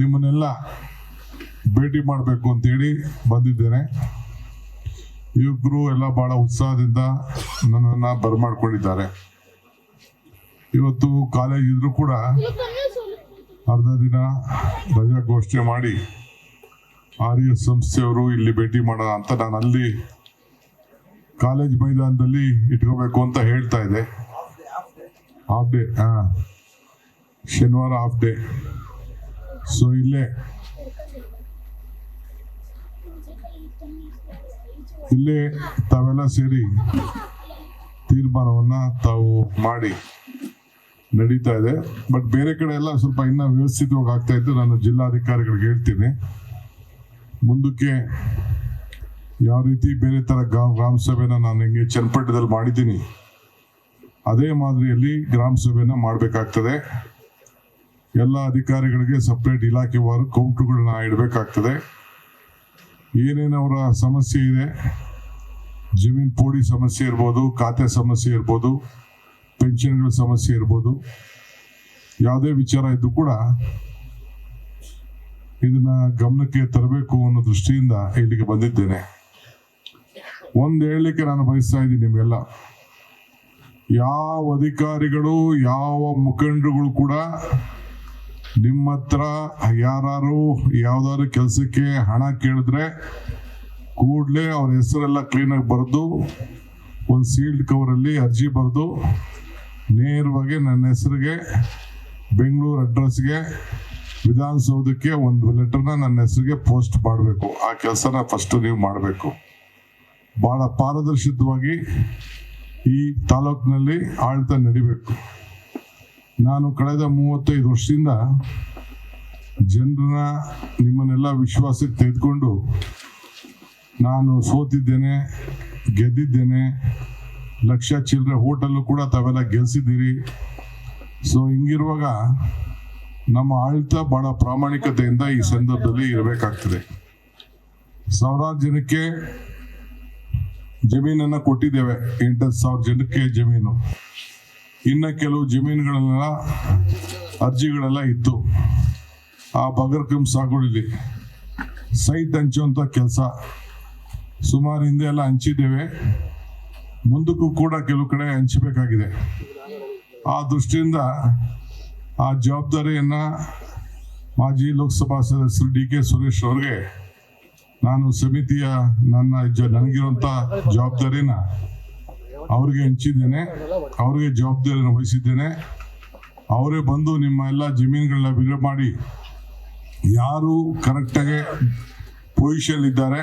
ನಿಮ್ಮನ್ನೆಲ್ಲ ಭೇಟಿ ಮಾಡಬೇಕು ಅಂತೇಳಿ ಬಂದಿದ್ದೇನೆ. ಯುವಕರು ಎಲ್ಲ ಬಹಳ ಉತ್ಸಾಹದಿಂದ ನನ್ನನ್ನು ಬರಮಾಡ್ಕೊಂಡಿದ್ದಾರೆ. ಇವತ್ತು ಕಾಲೇಜ್ ಇದ್ರೂ ಕೂಡ ಅರ್ಧ ದಿನ ರಜಾ ಘೋಷಣೆ ಮಾಡಿ ಆರ್ ಎಸ್ ಸಂಸ್ಥೆಯವರು ಇಲ್ಲಿ ಭೇಟಿ ಮಾಡೋಣ ಅಂತ ನಾನು ಅಲ್ಲಿ ಕಾಲೇಜ್ ಮೈದಾನದಲ್ಲಿ ಇಟ್ಕೋಬೇಕು ಅಂತ ಹೇಳ್ತಾ ಇದ್ದೆ. ಹಾಫ್ ಡೇ ಹಾ ಶನಿವಾರ ಹಾಫ್ ಡೇ ಸೊ ಇಲ್ಲೇ. ಇಲ್ಲೇ ತಾವೆಲ್ಲ ಸೇರಿ ತೀರ್ಮಾನವನ್ನ ತಾವು ಮಾಡಿ. ನಡೀತಾ ಇದೆ. ಬಟ್ ಬೇರೆ ಕಡೆ ಎಲ್ಲ ಸ್ವಲ್ಪ ಇನ್ನ ವ್ಯವಸ್ಥಿತವಾಗಿ ಆಗ್ತಾ ಇತ್ತು ನಾನು ಜಿಲ್ಲಾಧಿಕಾರಿಗಳಿಗೆ ಹೇಳ್ತೀನಿ. ಮುಂದಕ್ಕೆ ಯಾವ ರೀತಿ ಬೇರೆ ತರ ಗ್ರಾಮ ಸಭೆನ ನಾನು ಹಿಂಗೆ ಚನ್ನಪಟ್ಟಣದಲ್ಲಿ ಮಾಡಿದ್ದೀನಿ. ಅದೇ ಮಾದರಿಯಲ್ಲಿ ಗ್ರಾಮ ಸಭೆನ ಮಾಡಬೇಕಾಗ್ತದೆ. ಎಲ್ಲ ಅಧಿಕಾರಿಗಳಿಗೆ ಸಪ್ರೇಟ್ ಇಲಾಖೆವಾರು ಕೌಂಟ್ರುಗಳನ್ನ ಇಡಬೇಕಾಗ್ತದೆ. ಏನೇನು ಅವರ ಸಮಸ್ಯೆ ಇದೆ, ಜಮೀನು ಪೋಡಿ ಸಮಸ್ಯೆ ಇರ್ಬೋದು, ಖಾತೆ ಸಮಸ್ಯೆ ಇರ್ಬೋದು, ಪೆನ್ಷನ್ಗಳ ಸಮಸ್ಯೆ ಇರ್ಬೋದು, ಯಾವುದೇ ವಿಚಾರ ಇದ್ದು ಕೂಡ ಇದನ್ನ ಗಮನಕ್ಕೆ ತರಬೇಕು ಅನ್ನೋ ದೃಷ್ಟಿಯಿಂದ ಇಲ್ಲಿಗೆ ಬಂದಿದ್ದೇನೆ. ಒಂದು ಹೇಳಲಿಕ್ಕೆ ನಾನು ಬಯಸ್ತಾ ಇದ್ದೀನಿ ನಿಮಗೆಲ್ಲ. ಯಾವ ಅಧಿಕಾರಿಗಳು, ಯಾವ ಮುಖಂಡರುಗಳು ಕೂಡ ನಿಮ್ಮ ಹತ್ರ ಯಾರು ಯಾವ್ದಾದ್ರು ಕೆಲಸಕ್ಕೆ ಹಣ ಕೇಳಿದ್ರೆ ಕೂಡಲೇ ಅವ್ರ ಹೆಸರೆಲ್ಲ ಕ್ಲೀನಾಗಿ ಬರೆದು, ಒಂದು ಸೀಲ್ಡ್ ಕವರಲ್ಲಿ ಅರ್ಜಿ ಬರೆದು, ನೇರವಾಗಿ ನನ್ನ ಹೆಸರಿಗೆ, ಬೆಂಗಳೂರು ಅಡ್ರೆಸ್ಗೆ ವಿಧಾನಸೌಧಕ್ಕೆ ಒಂದು ಲೆಟರ್ನ ನನ್ನ ಹೆಸರಿಗೆ ಪೋಸ್ಟ್ ಮಾಡಬೇಕು. ಆ ಕೆಲಸನ ಫಸ್ಟ್ ನೀವು ಮಾಡಬೇಕು. ಬಹಳ ಪಾರದರ್ಶಿತವಾಗಿ ಈ ತಾಲೂಕಿನಲ್ಲಿ ಆಳ್ತಾ ನಡಿಬೇಕು. ನಾನು ಕಳೆದ ಮೂವತ್ತೈದು ವರ್ಷದಿಂದ ಜನರನ್ನ ನಿಮ್ಮನ್ನೆಲ್ಲ ವಿಶ್ವಾಸಕ್ಕೆ ತೆಗೆದುಕೊಂಡು ನಾನು ಸೋತಿದ್ದೇನೆ, ಗೆದ್ದಿದ್ದೇನೆ. ಲಕ್ಷ ಚಿಲ್ಲರೆ ಹೋಟೆಲ್ಲು ಕೂಡ ತಾವೆಲ್ಲ ಗೆಲ್ಸಿದ್ದೀರಿ. ಸೊ ಹಿಂಗಿರುವಾಗ ನಮ್ಮ ಆಡಳಿತ ಬಹಳ ಪ್ರಾಮಾಣಿಕತೆಯಿಂದ ಈ ಸಂದರ್ಭದಲ್ಲಿ ಇರಬೇಕಾಗ್ತದೆ. ಸಾವಿರಾರು ಜನಕ್ಕೆ ಜಮೀನನ್ನು ಕೊಟ್ಟಿದ್ದೇವೆ. ಎಂಟತ್ತು ಸಾವಿರ ಜನಕ್ಕೆ ಜಮೀನು. ಇನ್ನ ಕೆಲವು ಜಮೀನುಗಳನ್ನೆಲ್ಲ ಅರ್ಜಿಗಳೆಲ್ಲ ಇತ್ತು. ಆ ಬಗರ್ಕಂ ಸಾಗುಳಿಲಿ. ಸೈಟ್ ಹಂಚುವಂತ ಕೆಲಸ. ಸುಮಾರು ಹಿಂದೆ ಎಲ್ಲ ಹಂಚಿದ್ದೇವೆ. ಮುಂದಕ್ಕೂ ಕೂಡ ಕೆಲವು ಕಡೆ ಹಂಚಬೇಕಾಗಿದೆ. ಆ ದೃಷ್ಟಿಯಿಂದ ಆ ಜವಾಬ್ದಾರಿಯನ್ನ ಮಾಜಿ ಲೋಕಸಭಾ ಸದಸ್ಯರು ಡಿ ಕೆ ಸುರೇಶ್ ಅವ್ರಿಗೆ ನಾನು ಸಮಿತಿಯ ನನ್ನ ಜ- ನನಗಿರುವಂತ ಜವಾಬ್ದಾರಿನ ಅವ್ರಿಗೆ ಹಂಚಿದ್ದೇನೆ, ಅವ್ರಿಗೆ ಜವಾಬ್ದಾರಿಯನ್ನು ವಹಿಸಿದ್ದೇನೆ. ಅವರೇ ಬಂದು ನಿಮ್ಮ ಎಲ್ಲ ಜಮೀನುಗಳನ್ನ ಬಿಡುಗಡೆ ಮಾಡಿ, ಯಾರು ಕರೆಕ್ಟಾಗಿ ಪೊಸಿಷನ್ ಇದ್ದಾರೆ,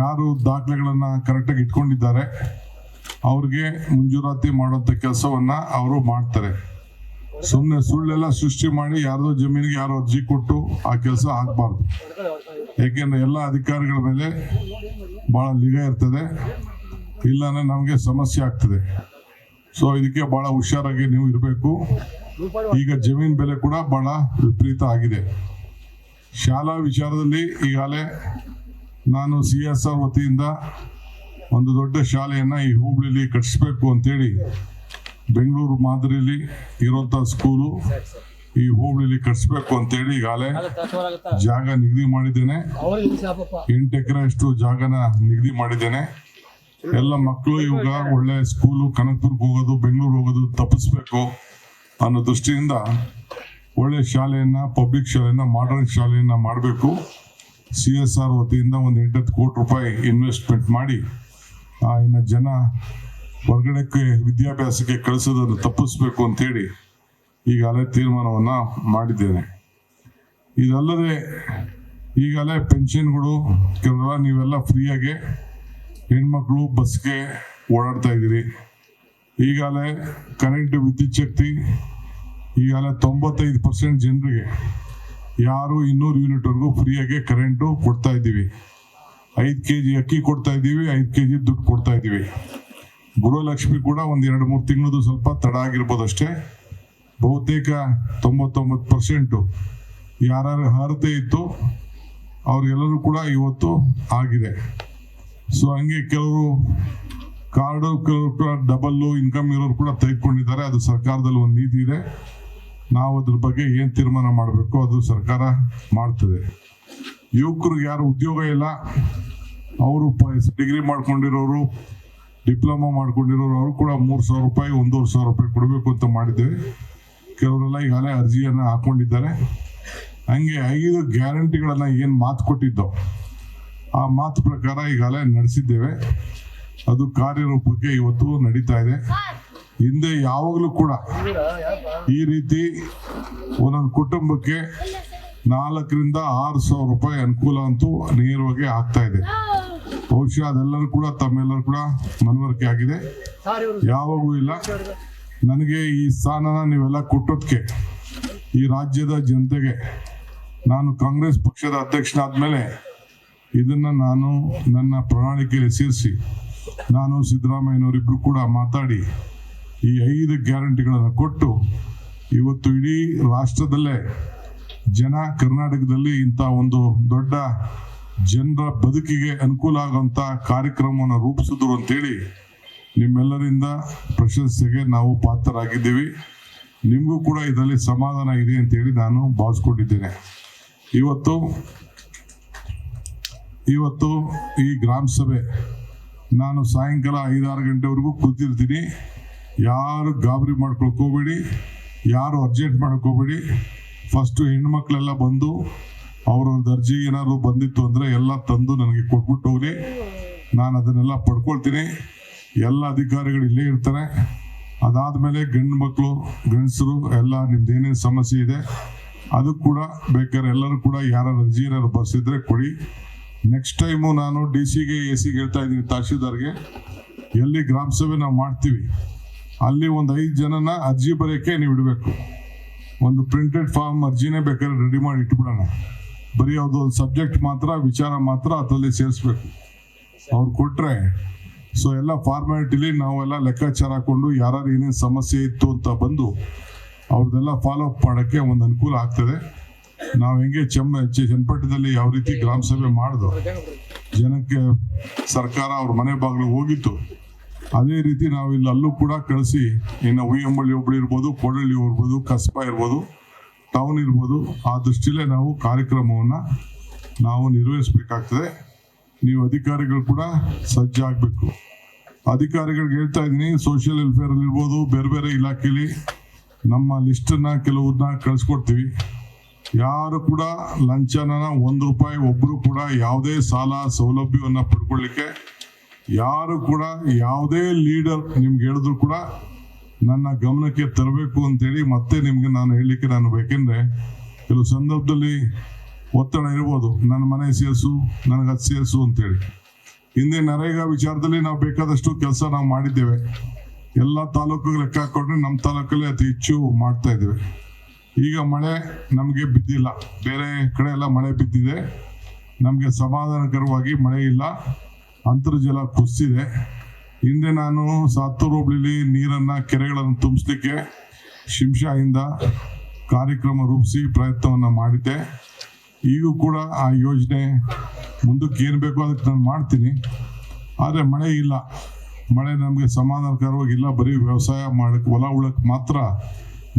ಯಾರು ದಾಖಲೆಗಳನ್ನು ಕರೆಕ್ಟಾಗಿ ಇಟ್ಕೊಂಡಿದ್ದಾರೆ, ಅವ್ರಿಗೆ ಮುಂಜೂರಾತಿ ಮಾಡೋಂಥ ಕೆಲಸವನ್ನು ಅವರು ಮಾಡ್ತಾರೆ. ಸುಮ್ಮನೆ ಸುಳ್ಳೆಲ್ಲ ಸೃಷ್ಟಿ ಮಾಡಿ ಯಾರದೋ ಜಮೀನಿಗೆ ಯಾರೋ ಅರ್ಜಿ ಕೊಟ್ಟು ಆ ಕೆಲಸ ಆಗಬಾರ್ದು. ಏಕೆಂದರೆ ಎಲ್ಲ ಅಧಿಕಾರಿಗಳ ಮೇಲೆ ಭಾಳ ನಿಗಾ ಇರ್ತದೆ. ಇಲ್ಲಾಂದ್ರೆ ನಮಗೆ ಸಮಸ್ಯೆ ಆಗ್ತದೆ. ಸೊ ಇದಕ್ಕೆ ಬಹಳ ಹುಷಾರಾಗಿ ನೀವು ಇರಬೇಕು. ಈಗ ಜಮೀನ್ ಬೆಲೆ ಕೂಡ ಬಹಳ ವಿಪರೀತ ಆಗಿದೆ. ಶಾಲಾ ವಿಚಾರದಲ್ಲಿ ಈಗಾಗಲೇ ನಾನು ಸಿ ಎಸ್ ಆರ್ ವತಿಯಿಂದ ಒಂದು ದೊಡ್ಡ ಶಾಲೆಯನ್ನ ಈ ಹುಬ್ಳಿಲಿ ಕಟ್ಟಿಸ್ಬೇಕು ಅಂತೇಳಿ ಬೆಂಗಳೂರು ಮಾದರಿಯಲ್ಲಿ ಇರುವಂತ ಸ್ಕೂಲು ಈ ಹೋಬಳಿಲಿ ಕಟ್ಟಿಸ್ಬೇಕು ಅಂತೇಳಿ ಈಗಾಗಲೇ ಜಾಗ ನಿಗದಿ ಮಾಡಿದ್ದೇನೆ. ಎಂಟು ಎಕರೆ ಅಷ್ಟು ಜಾಗನ ನಿಗದಿ ಮಾಡಿದ್ದೇನೆ. ಎಲ್ಲ ಮಕ್ಕಳು ಇವಾಗ ಒಳ್ಳೆ ಸ್ಕೂಲು ಕನಕ್ಪುರ್ಗ್ ಹೋಗೋದು ಬೆಂಗಳೂರು ಹೋಗೋದು ತಪ್ಪಿಸ್ಬೇಕು ಅನ್ನೋ ದೃಷ್ಟಿಯಿಂದ ಒಳ್ಳೆ ಶಾಲೆಯನ್ನ ಪಬ್ಲಿಕ್ ಶಾಲೆಯನ್ನ ಮಾಡರ್ನ್ ಶಾಲೆಯನ್ನ ಮಾಡಬೇಕು. ಸಿ ಎಸ್ ಆರ್ ವತಿಯಿಂದ ಒಂದು ಎಂಟತ್ತು ಕೋಟಿ ರೂಪಾಯಿ ಇನ್ವೆಸ್ಟ್ಮೆಂಟ್ ಮಾಡಿ ಆ, ಇನ್ನು ಜನ ಹೊರಗಡೆಕ್ಕೆ ವಿದ್ಯಾಭ್ಯಾಸಕ್ಕೆ ಕಳಿಸೋದನ್ನು ತಪ್ಪಿಸ್ಬೇಕು ಅಂತೇಳಿ ಈಗಾಗಲೇ ತೀರ್ಮಾನವನ್ನ ಮಾಡಿದ್ದೇನೆ. ಇದಲ್ಲದೆ ಈಗಾಗಲೇ ಪೆನ್ಷನ್ಗಳು ಕೆಲವೆಲ್ಲ ನೀವೆಲ್ಲ ಫ್ರೀಯಾಗಿ ಹೆಣ್ಮಕ್ಳು ಬಸ್ಗೆ ಓಡಾಡ್ತಾ ಇದ್ದೀರಿ. ಈಗಾಗಲೇ ಕರೆಂಟ್ ವಿದ್ಯುತ್ ಶಕ್ತಿ ಈಗಾಗಲೇ ತೊಂಬತ್ತೈದು ಪರ್ಸೆಂಟ್ ಜನರಿಗೆ, ಯಾರು ಇನ್ನೂರು ಯೂನಿಟ್ವರೆಗೂ ಫ್ರೀಯಾಗಿ ಕರೆಂಟು ಕೊಡ್ತಾ ಇದ್ದೀವಿ. ಐದು ಕೆ ಜಿ ಅಕ್ಕಿ ಕೊಡ್ತಾ ಇದ್ದೀವಿ, ಐದು ಕೆ ಜಿ ದುಡ್ಡು ಕೊಡ್ತಾ ಇದ್ದೀವಿ. ಗೃಹಲಕ್ಷ್ಮಿ ಕೂಡ ಒಂದು ಎರಡು ಮೂರು ತಿಂಗಳದು ಸ್ವಲ್ಪ ತಡ ಆಗಿರ್ಬೋದು ಅಷ್ಟೇ. ಬಹುತೇಕ ತೊಂಬತ್ತೊಂಬತ್ತು ಪರ್ಸೆಂಟು ಯಾರು ಅರ್ಹತೆ ಇತ್ತು ಅವ್ರಿಗೆಲ್ಲರೂ ಕೂಡ ಇವತ್ತು ಆಗಿದೆ. ಸೊ ಹಂಗೆ ಕೆಲವರು ಕಾರ್ಡು, ಕೆಲವರು ಕೂಡ ಡಬಲ್ಲು ಇನ್ಕಮ್ ಇರೋರು ಕೂಡ ತೆಗೆದುಕೊಂಡಿದ್ದಾರೆ. ಅದು ಸರ್ಕಾರದಲ್ಲಿ ಒಂದು ನೀತಿ ಇದೆ. ನಾವು ಅದ್ರ ಬಗ್ಗೆ ಏನು ತೀರ್ಮಾನ ಮಾಡಬೇಕು, ಅದು ಸರ್ಕಾರ ಮಾಡ್ತದೆ. ಯುವಕರಿಗೆ ಯಾರು ಉದ್ಯೋಗ ಇಲ್ಲ, ಅವರು ಡಿಗ್ರಿ ಮಾಡ್ಕೊಂಡಿರೋರು, ಡಿಪ್ಲೊಮಾ ಮಾಡ್ಕೊಂಡಿರೋರು, ಅವರು ಕೂಡ ಮೂರು ಸಾವಿರ ರೂಪಾಯಿ, ಒಂದೂವರೆ ಸಾವಿರ ರೂಪಾಯಿ ಕೊಡಬೇಕು ಅಂತ ಮಾಡಿದ್ದೇವೆ. ಕೆಲವರೆಲ್ಲ ಈಗಾಗಲೇ ಅರ್ಜಿಯನ್ನು ಹಾಕೊಂಡಿದ್ದಾರೆ. ಹಂಗೆ ಐದು ಗ್ಯಾರಂಟಿಗಳನ್ನು ಏನು ಮಾತು ಕೊಟ್ಟಿದ್ದೋ ಆ ಮಾತು ಪ್ರಕಾರ ಈಗಾಗಲೇ ನಡೆಸಿದ್ದೇವೆ. ಅದು ಕಾರ್ಯರೂಪಕ್ಕೆ ಇವತ್ತು ನಡೀತಾ ಇದೆ. ಹಿಂದೆ ಯಾವಾಗಲೂ ಕೂಡ ಈ ರೀತಿ ಒಂದೊಂದು ಕುಟುಂಬಕ್ಕೆ ನಾಲ್ಕರಿಂದ ಆರು ಸಾವಿರ ರೂಪಾಯಿ ಅನುಕೂಲ ಅಂತೂ ನೇರವಾಗಿ ಆಗ್ತಾ ಇದೆ. ಬಹುಶಃ ಅದೆಲ್ಲರೂ ಕೂಡ ತಮ್ಮೆಲ್ಲರೂ ಕೂಡ ಮನವರಿಕೆ ಆಗಿದೆ. ಯಾವಾಗೂ ಇಲ್ಲ. ನನಗೆ ಈ ಸ್ಥಾನನ ನೀವೆಲ್ಲ ಕೊಟ್ಟೋದಕ್ಕೆ ಈ ರಾಜ್ಯದ ಜನತೆಗೆ ನಾನು ಕಾಂಗ್ರೆಸ್ ಪಕ್ಷದ ಅಧ್ಯಕ್ಷನಾದ್ಮೇಲೆ ಇದನ್ನ ನಾನು ನನ್ನ ಪ್ರಣಾಳಿಕೆಯಲ್ಲಿ ಸೇರಿಸಿ, ನಾನು ಸಿದ್ದರಾಮಯ್ಯನವರಿಬ್ರು ಕೂಡ ಮಾತಾಡಿ, ಈ ಐದು ಗ್ಯಾರಂಟಿಗಳನ್ನು ಕೊಟ್ಟು, ಇವತ್ತು ಇಡೀ ರಾಷ್ಟ್ರದಲ್ಲೇ, ಜನ ಕರ್ನಾಟಕದಲ್ಲಿ ಇಂಥ ಒಂದು ದೊಡ್ಡ ಜನರ ಬದುಕಿಗೆ ಅನುಕೂಲ ಆಗುವಂಥ ಕಾರ್ಯಕ್ರಮವನ್ನು ರೂಪಿಸಿದ್ರು ಅಂತೇಳಿ ನಿಮ್ಮೆಲ್ಲರಿಂದ ಪ್ರಶಸ್ತಿಗೆ ನಾವು ಪಾತ್ರರಾಗಿದ್ದೀವಿ. ನಿಮಗೂ ಕೂಡ ಇದರಲ್ಲಿ ಸಮಾಧಾನ ಇದೆ ಅಂತೇಳಿ ನಾನು ಭಾವಿಸ್ಕೊಂಡಿದ್ದೇನೆ. ಇವತ್ತು ಇವತ್ತು ಈ ಗ್ರಾಮ ಸಭೆ, ನಾನು ಸಾಯಂಕಾಲ ಐದಾರು ಗಂಟೆವರೆಗೂ ಕೂತಿರ್ತೀನಿ. ಯಾರು ಗಾಬರಿ ಮಾಡ್ಕೊಳ್ಕೋಬೇಡಿ ಯಾರು ಅರ್ಜೆಂಟ್ ಮಾಡ್ಕೋಬೇಡಿ ಫಸ್ಟು ಹೆಣ್ಮಕ್ಳೆಲ್ಲ ಬಂದು ಅವರ ಅರ್ಜಿ ಏನಾದ್ರು ಬಂದಿತ್ತು ಅಂದರೆ ಎಲ್ಲ ತಂದು ನನಗೆ ಕೊಟ್ಬಿಟ್ಟು ಹೋಗಲಿ. ನಾನು ಅದನ್ನೆಲ್ಲ ಪಡ್ಕೊಳ್ತೀನಿ. ಎಲ್ಲ ಅಧಿಕಾರಿಗಳು ಇಲ್ಲೇ ಇರ್ತಾರೆ. ಅದಾದಮೇಲೆ ಗಂಡು ಮಕ್ಕಳು ಗಂಡಸರು, ಎಲ್ಲ ನಿಮ್ದು ಏನೇನು ಸಮಸ್ಯೆ ಇದೆ, ಅದು ಕೂಡ ಬೇಕಾದ್ರೆ ಎಲ್ಲರೂ ಕೂಡ ಯಾರು ಅರ್ಜಿ ಏನಾದ್ರು ಬರ್ಸಿದ್ರೆ ಕೊಡಿ. ನೆಕ್ಸ್ಟ್ ಟೈಮು ನಾನು ಡಿ ಸಿಗೆ ಎ ಸಿಗೆ ಹೇಳ್ತಾ ಇದ್ದೀನಿ ತಹಶೀಲ್ದಾರ್ಗೆ. ಎಲ್ಲಿ ಗ್ರಾಮ ಸಭೆ ನಾವು ಮಾಡ್ತೀವಿ, ಅಲ್ಲಿ ಒಂದು ಐದು ಜನನ ಅರ್ಜಿ ಬರೆಯೋಕ್ಕೆ ನೀವು ಇಡಬೇಕು. ಒಂದು ಪ್ರಿಂಟೆಡ್ ಫಾರ್ಮ್ ಅರ್ಜಿನೇ ಬೇಕಾದ್ರೆ ರೆಡಿ ಮಾಡಿ ಇಟ್ಬಿಡೋಣ. ಬರೀ ಅದು ಒಂದು ಸಬ್ಜೆಕ್ಟ್ ಮಾತ್ರ, ವಿಚಾರ ಮಾತ್ರ ಅದರಲ್ಲಿ ಸೇರಿಸ್ಬೇಕು. ಅವ್ರು ಕೊಟ್ಟರೆ ಸೊ ಎಲ್ಲ ಫಾರ್ಮ್ಯಾಲಿಟಿಲಿ ನಾವೆಲ್ಲ ಲೆಕ್ಕಾಚಾರ ಹಾಕೊಂಡು ಯಾರು ಏನೇನು ಸಮಸ್ಯೆ ಇತ್ತು ಅಂತ ಬಂದು ಅವ್ರದ್ದೆಲ್ಲ ಫಾಲೋ ಅಪ್ ಮಾಡೋಕ್ಕೆ ಒಂದು ಅನುಕೂಲ ಆಗ್ತದೆ. ನಾವು ಹೆಂಗೆ ಚೆಮ್ಮ ಚನ್ನಪಟ್ಟಣದಲ್ಲಿ ಯಾವ ರೀತಿ ಗ್ರಾಮ ಸಭೆ ಮಾಡಿದ್ರು ಜನಕ್ಕೆ ಸರ್ಕಾರ ಅವ್ರ ಮನೆ ಬಾಗಿಲು ಹೋಗಿತ್ತು. ಅದೇ ರೀತಿ ನಾವು ಇಲ್ಲಿ ಅಲ್ಲೂ ಕೂಡ ಕಳಿಸಿ, ಇನ್ನು ಉಯ್ಯಂಬಳ್ಳಿ ಒಬ್ಬಳು ಇರ್ಬೋದು, ಕೊಡಳ್ಳಿ ಇರ್ಬೋದು ಕಸ್ಬಾ ಇರ್ಬೋದು ಟೌನ್ ಇರ್ಬೋದು, ಆ ದೃಷ್ಟಿಲೇ ನಾವು ಕಾರ್ಯಕ್ರಮವನ್ನು ನಾವು ನಿರ್ವಹಿಸಬೇಕಾಗ್ತದೆ. ನೀವು ಅಧಿಕಾರಿಗಳು ಕೂಡ ಸಜ್ಜಾಗಬೇಕು ಅಧಿಕಾರಿಗಳಿಗೆ ಹೇಳ್ತಾ ಇದ್ದೀನಿ ಸೋಷಿಯಲ್ ವೆಲ್ಫೇರ್ ಇರ್ಬೋದು, ಬೇರೆ ಬೇರೆ ಇಲಾಖೆಯಲ್ಲಿ ನಮ್ಮ ಲಿಸ್ಟನ್ನು ಕೆಲವ್ರನ್ನ ಕಳಿಸ್ಕೊಡ್ತೀವಿ. ಯಾರು ಕೂಡ ಲಂಚನ ಒಂದು ರೂಪಾಯಿ, ಒಬ್ರು ಕೂಡ ಯಾವುದೇ ಸಾಲ ಸೌಲಭ್ಯವನ್ನು ಪಡ್ಕೊಳ್ಳಿಕ್ಕೆ ಯಾರು ಕೂಡ ಯಾವುದೇ ಲೀಡರ್ ನಿಮ್ಗೆ ಹೇಳಿದ್ರು ಕೂಡ ನನ್ನ ಗಮನಕ್ಕೆ ತರಬೇಕು ಅಂತೇಳಿ ಮತ್ತೆ ನಿಮ್ಗೆ ನಾನು ಹೇಳಲಿಕ್ಕೆ ನಾನು ಬೇಕೆಂದ್ರೆ ಕೆಲವು ಸಂದರ್ಭದಲ್ಲಿ ಒತ್ತಡ ಇರ್ಬೋದು. ನನ್ನ ಮನೆ ಸೇರಿಸು, ನನಗೆ ಅದು ಸೇರಿಸು ಅಂತೇಳಿ. ಹಿಂದೆ ನರೇಗಾ ವಿಚಾರದಲ್ಲಿ ನಾವು ಬೇಕಾದಷ್ಟು ಕೆಲಸ ನಾವು ಮಾಡಿದ್ದೇವೆ. ಎಲ್ಲ ತಾಲೂಕಿಗೆ ಲೆಕ್ಕ ಹಾಕೊಂಡ್ರೆ ನಮ್ಮ ತಾಲೂಕಲ್ಲಿ ಅತಿ ಹೆಚ್ಚು ಮಾಡ್ತಾ ಇದ್ದೇವೆ. ಈಗ ಮಳೆ ನಮಗೆ ಬಿದ್ದಿಲ್ಲ. ಬೇರೆ ಕಡೆ ಎಲ್ಲ ಮಳೆ ಬಿದ್ದಿದೆ. ನಮಗೆ ಸಮಾಧಾನಕರವಾಗಿ ಮಳೆ ಇಲ್ಲ. ಅಂತರ್ಜಲ ಕುಸಿದೆ ಹಿಂದೆ ನಾನು ಸಾತ್ತೂರು ಹೋಬಳಿಲಿ ನೀರನ್ನ ಕೆರೆಗಳನ್ನು ತುಂಬಿಸ್ಲಿಕ್ಕೆ ಶಿಂಷಾಯಿಂದ ಕಾರ್ಯಕ್ರಮ ರೂಪಿಸಿ ಪ್ರಯತ್ನವನ್ನು ಮಾಡಿದ್ದೆ. ಈಗೂ ಕೂಡ ಆ ಯೋಜನೆ ಮುಂದಕ್ಕೆ ಏನು ಬೇಕೋ ಅದಕ್ಕೆ ನಾನು ಮಾಡ್ತೀನಿ. ಆದರೆ ಮಳೆ ಇಲ್ಲ. ಮಳೆ ನಮಗೆ ಸಮಾಧಾನಕರವಾಗಿಲ್ಲ ಬರೀ ವ್ಯವಸಾಯ ಮಾಡಕ್ಕೆ ಹೊಲ ಉಳಕ್ಕೆ ಮಾತ್ರ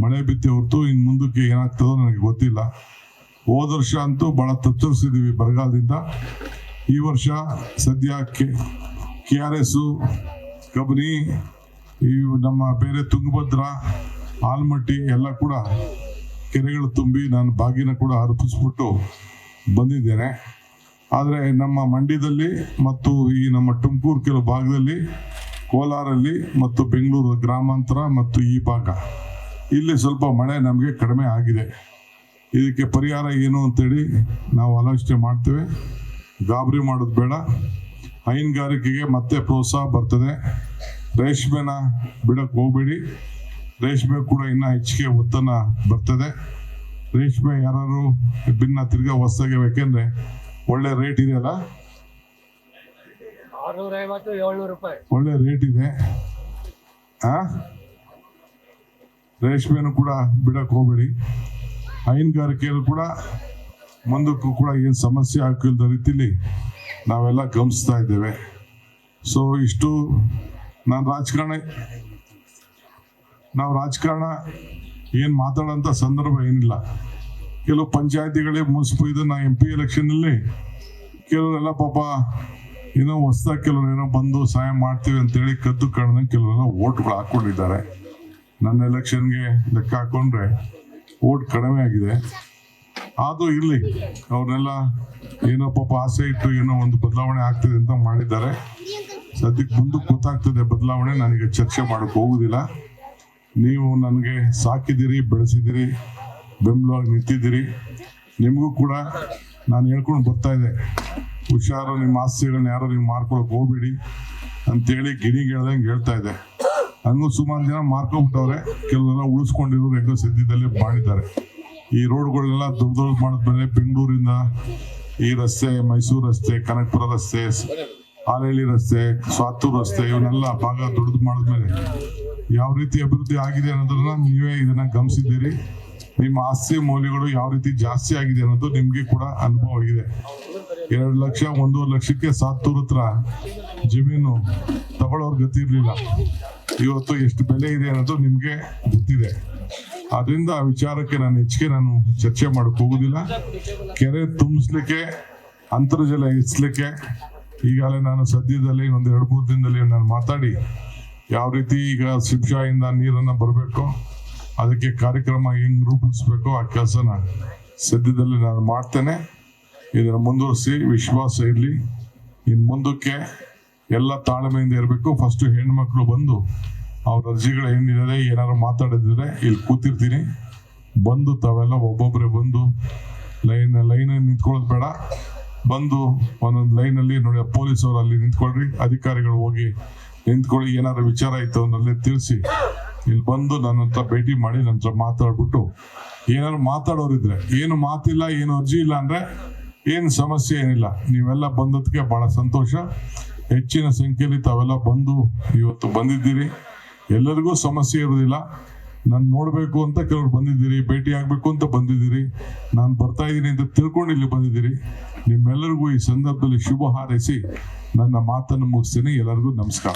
ಮಳೆ ಬಿತ್ತೆ ಹೊರತು ಇನ್ನು ಮುಂದಕ್ಕೆ ಏನಾಗ್ತದೋ ನನಗೆ ಗೊತ್ತಿಲ್ಲ. ಹೋದ ವರ್ಷ ಅಂತೂ ಭಾಳ ತತ್ತರಿಸಿದ್ದೀವಿ ಬರಗಾಲದಿಂದ. ಈ ವರ್ಷ ಸದ್ಯ K K R S, Kabini, ಈ ನಮ್ಮ ಬೇರೆ ತುಂಗಭದ್ರಾ, ಆಲ್ಮಟ್ಟಿ ಎಲ್ಲ ಕೂಡ ಕೆರೆಗಳು ತುಂಬಿ ನಾನು ಬಾಗಿನ ಕೂಡ ಅರ್ಪಿಸ್ಬಿಟ್ಟು ಬಂದಿದ್ದೇನೆ. ಆದರೆ ನಮ್ಮ ಮಂಡ್ಯದಲ್ಲಿ ಮತ್ತು ಈ ನಮ್ಮ ತುಮಕೂರು ಕೆಲವು ಭಾಗದಲ್ಲಿ, ಕೋಲಾರಲ್ಲಿ ಮತ್ತು ಬೆಂಗಳೂರು ಗ್ರಾಮಾಂತರ ಮತ್ತು ಈ ಭಾಗ. ಇಲ್ಲಿ ಸ್ವಲ್ಪ ಮಳೆ ನಮಗೆ ಕಡಿಮೆ ಆಗಿದೆ. ಇದಕ್ಕೆ ಪರಿಹಾರ ಏನು ಅಂತೇಳಿ ನಾವು ಆಲೋಚನೆ ಮಾಡ್ತೇವೆ. ಗಾಬರಿ ಮಾಡೋದು ಬೇಡ. ಹೈನುಗಾರಿಕೆಗೆ ಮತ್ತೆ ಪ್ರೋತ್ಸಾಹ ಬರ್ತದೆ. ರೇಷ್ಮೆನ ಬಿಡಕ್ಕೆ ಹೋಗ್ಬೇಡಿ. ರೇಷ್ಮೆ ಕೂಡ ಇನ್ನೂ ಹೆಚ್ಚಿಗೆ ಒತ್ತನ್ನ ಬರ್ತದೆ. ರೇಷ್ಮೆ ಯಾರು ಭಿನ್ನ ತಿರ್ಗಾ ಹೊಸ್ದಾಗೆ ಬೇಕೆಂದ್ರೆ ಒಳ್ಳೆ ರೇಟ್ ಇದೆಯಲ್ಲ? ಒಳ್ಳೆ ರೇಟ್ ಇದೆ. ಆ? ರೇಷ್ಮೆನೂ ಕೂಡ ಬಿಡಕ್ ಹೋಗ್ಬೇಡಿ. ಹೈನುಗಾರಿಕೆಯಲ್ಲೂ ಕೂಡ ಮುಂದಕ್ಕೂ ಕೂಡ ಏನು ಸಮಸ್ಯೆ ಆಗಿಲ್ಲದ ರೀತಿಲಿ ನಾವೆಲ್ಲ ಗಮನಿಸ್ತಾ ಇದ್ದೇವೆ. ಸೊ ಇಷ್ಟು ನಾನು ರಾಜಕಾರಣ. ನಾವು ರಾಜಕಾರಣ ಏನು ಮಾತಾಡೋಂಥ ಸಂದರ್ಭ ಏನಿಲ್ಲ. ಕೆಲವು ಪಂಚಾಯತಿಗಳೇ ಮುನ್ಸಿಪಲ್ ಇದನ್ನ ಎಂ ಪಿ ಎಲೆಕ್ಷನ್ನಲ್ಲಿ ಕೆಲವರೆಲ್ಲ ಪಾಪ ಏನೋ ಹೊಸ್ದಾಗಿ ಕೆಲವರು ಏನೋ ಬಂದು ಸಹಾಯ ಮಾಡ್ತೀವಿ ಅಂತೇಳಿ ಕದ್ದು ಕಾಣ್ದಂಗೆ ಕೆಲವರೆಲ್ಲ ಓಟ್ಗಳು ಹಾಕೊಂಡಿದ್ದಾರೆ. ನನ್ನ ಎಲೆಕ್ಷನ್ಗೆ ಲೆಕ್ಕ ಹಾಕೊಂಡ್ರೆ ಓಟ್ ಕಡಿಮೆ ಆಗಿದೆ. ಆದರೂ ಇರ್ಲಿ, ಅವ್ರನ್ನೆಲ್ಲ ಏನೋ ಪಾಪ ಆಸೆ ಇಟ್ಟು ಏನೋ ಒಂದು ಬದಲಾವಣೆ ಆಗ್ತಿದೆ ಅಂತ ಮಾಡಿದ್ದಾರೆ. ಸದ್ಯಕ್ಕೆ ಮುಂದಕ್ಕೆ ಗೊತ್ತಾಗ್ತದೆ, ಬದಲಾವಣೆ ನನಗೆ ಚರ್ಚೆ ಮಾಡೋಕೆ ಹೋಗುದಿಲ್ಲ. ನೀವು ನನಗೆ ಸಾಕಿದಿರಿ ಬೆಳೆಸಿದ್ದೀರಿ, ಬೆಂಬಲವಾಗಿ ನಿಂತಿದ್ದೀರಿ. ನಿಮಗೂ ಕೂಡ ನಾನು ಹೇಳ್ಕೊಂಡು ಬರ್ತಾ ಇದ್ದೆ. ಹುಷಾರು, ನಿಮ್ಮ ಆಸ್ತಿಗಳನ್ನ ಯಾರೋ ನೀವು ಮಾರ್ಕೊಳಕ್ ಹೋಗ್ಬೇಡಿ ಅಂತೇಳಿ ಗಿಣಿಗೆ ಹೇಳ್ದಂಗೆ ಹೇಳ್ತಾ ಇದ್ದೆ. ಹಂಗೂ ಸುಮಾರು ಜನ ಮಾರ್ಕೊಂಡ್ಬಿಟ್ಟವ್ರೆ ಕೆಲವೆಲ್ಲ ಉಳಿಸ್ಕೊಂಡಿರೋರು ಹೆಂಗೋ ಸದ್ಯದಲ್ಲೇ ಮಾಡಿದ್ದಾರೆ ಈ ರೋಡ್ಗಳನ್ನೆಲ್ಲ ದೊಡ್ಡ ದೊಡ್ಡ ಮಾಡಿದ್ಮೇಲೆ ಬೆಂಗಳೂರಿಂದ ಈ ರಸ್ತೆ, ಮೈಸೂರು ರಸ್ತೆ, ಕನಕಪುರ ರಸ್ತೆ ಹಾಲೇಳಿ ರಸ್ತೆ, ಸ್ವಾತೂರು ರಸ್ತೆ ಇವನ್ನೆಲ್ಲ ಭಾಗ ದೊಡ್ಡದು ಮಾಡಿದ್ಮೇಲೆ ಯಾವ ರೀತಿ ಅಭಿವೃದ್ಧಿ ಆಗಿದೆ ಅನ್ನೋದನ್ನ ನೀವೇ ಇದನ್ನ ಗಮನಿಸಿದ್ದೀರಿ. ನಿಮ್ಮ ಆಸ್ತಿ ಮೌಲ್ಯಗಳು ಯಾವ ರೀತಿ ಜಾಸ್ತಿ ಆಗಿದೆ ಅನ್ನೋದು ನಿಮಗೆ ಕೂಡ ಅನುಭವ ಇದೆ ಎರಡು ಲಕ್ಷ, ಒಂದೂವರೆ ಲಕ್ಷಕ್ಕೆ ಸಾತ್ತೂರ್ ಹತ್ರ ಜಮೀನು ತಗೊಳ್ಳೋರ್ ಗತಿ ಇರಲಿಲ್ಲ. ಇವತ್ತು ಎಷ್ಟು ಬೆಲೆ ಇದೆ ಅನ್ನೋದು ನಿಮ್ಗೆ ಗೊತ್ತಿದೆ. ಅದರಿಂದ ಆ ವಿಚಾರಕ್ಕೆ ನಾನು ಹೆಚ್ಚಿಗೆ ನಾನು ಚರ್ಚೆ ಮಾಡಕ್ ಹೋಗುದಿಲ್ಲ. ಕೆರೆ ತುಂಬಿಸ್ಲಿಕ್ಕೆ, ಅಂತರ್ಜಲ ಹೆಚ್ಚಲಿಕ್ಕೆ ಈಗಾಗಲೇ ನಾನು ಸದ್ಯದಲ್ಲಿ ಒಂದು ಎರಡು ಮೂರು ದಿನದಲ್ಲಿ ನಾನು ಮಾತಾಡಿ ಯಾವ ರೀತಿ ಈಗ ಶಿಕ್ಷಾಯಿಂದ ನೀರನ್ನ ಬರಬೇಕು, ಅದಕ್ಕೆ ಕಾರ್ಯಕ್ರಮ ಹೆಂಗ್ ರೂಪಿಸ್ಬೇಕು ಆ ಕೆಲಸನ ಸದ್ಯದಲ್ಲಿ ನಾನು ಮಾಡ್ತೇನೆ. ಇದನ್ನು ಮುಂದುವರಿಸಿ, ವಿಶ್ವಾಸ ಇರಲಿ. ಇನ್ನು ಮುಂದಕ್ಕೆ ಎಲ್ಲ ತಾಳ್ಮೆಯಿಂದ ಇರಬೇಕು. ಫಸ್ಟ್ ಹೆಣ್ಮಕ್ಳು ಬಂದು ಅವ್ರ ಅರ್ಜಿಗಳು ಏನಿದೆ ಏನಾದ್ರು ಮಾತಾಡಿದ್ರೆ ಇಲ್ಲಿ ಕೂತಿರ್ತೀನಿ. ಬಂದು ತಾವೆಲ್ಲ ಒಬ್ಬೊಬ್ಬರೇ ಬಂದು ಲೈನ್ ಲೈನ್ ನಿಂತ್ಕೊಳ್ಳೋದು ಬೇಡ. ಬಂದು ಒಂದೊಂದು ಲೈನಲ್ಲಿ ನೋಡಿ, ಪೊಲೀಸ್ ಅಲ್ಲಿ ನಿಂತ್ಕೊಳ್ರಿ. ಅಧಿಕಾರಿಗಳು ಹೋಗಿ ನಿಂತ್ಕೊಳ್ಳಿ. ಏನಾದ್ರು ವಿಚಾರ ಇತ್ತು ಅನ್ನಲ್ಲೇ ತಿಳಿಸಿ. ಇಲ್ಲಿ ಬಂದು ನನ್ನ ಹತ್ರ ಭೇಟಿ ಮಾಡಿ, ನನ್ನ ಹತ್ರ ಮಾತಾಡ್ಬಿಟ್ಟು ಏನಾದ್ರು ಮಾತಾಡೋರಿದ್ರೆ, ಏನು ಮಾತಿಲ್ಲ, ಏನು ಅರ್ಜಿ ಇಲ್ಲ ಅಂದ್ರೆ ಏನು ಸಮಸ್ಯೆ ಏನಿಲ್ಲ. ನೀವೆಲ್ಲ ಬಂದದಕ್ಕೆ ಬಹಳ ಸಂತೋಷ. ಹೆಚ್ಚಿನ ಸಂಖ್ಯೆಯಲ್ಲಿ ತಾವೆಲ್ಲ ಬಂದು ಇವತ್ತು ಬಂದಿದ್ದೀರಿ. ಎಲ್ಲರಿಗೂ ಸಮಸ್ಯೆ ಇರೋದಿಲ್ಲ ನಾನು ನೋಡಬೇಕು ಅಂತ ಕೆಲವರು ಬಂದಿದ್ದೀರಿ, ಭೇಟಿ ಆಗಬೇಕು ಅಂತ ಬಂದಿದ್ದೀರಿ. ನಾನು ಬರ್ತಾ ಇದ್ದೀನಿ ಅಂತ ತಿಳ್ಕೊಂಡು ಇಲ್ಲಿ ಬಂದಿದ್ದೀರಿ. ನಿಮ್ಮೆಲ್ಲರಿಗೂ ಈ ಸಂದರ್ಭದಲ್ಲಿ ಶುಭ ಹಾರೈಸಿ ನನ್ನ ಮಾತನ್ನು ಮುಗಿಸ್ತೀನಿ. ಎಲ್ಲರಿಗೂ ನಮಸ್ಕಾರ.